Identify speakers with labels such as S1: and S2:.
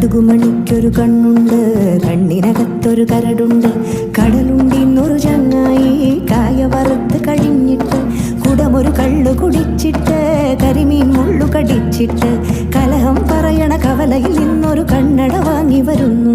S1: കടുകുമണിക്കൊരു കണ്ണുണ്ട് കണ്ണിനകത്തൊരു കരടുണ്ട്. കടലുണ്ടിന്നൊരു ചങ്ങായി കായ വറുത്ത് കഴിഞ്ഞിട്ട് കുടമൊരു കള്ളു കുടിച്ചിട്ട് കരിമീൻ മുള്ളു കടിച്ചിട്ട് കലഹം പറയണ കവലയിൽ നിന്നൊരു കണ്ണട വാങ്ങി വരുന്നു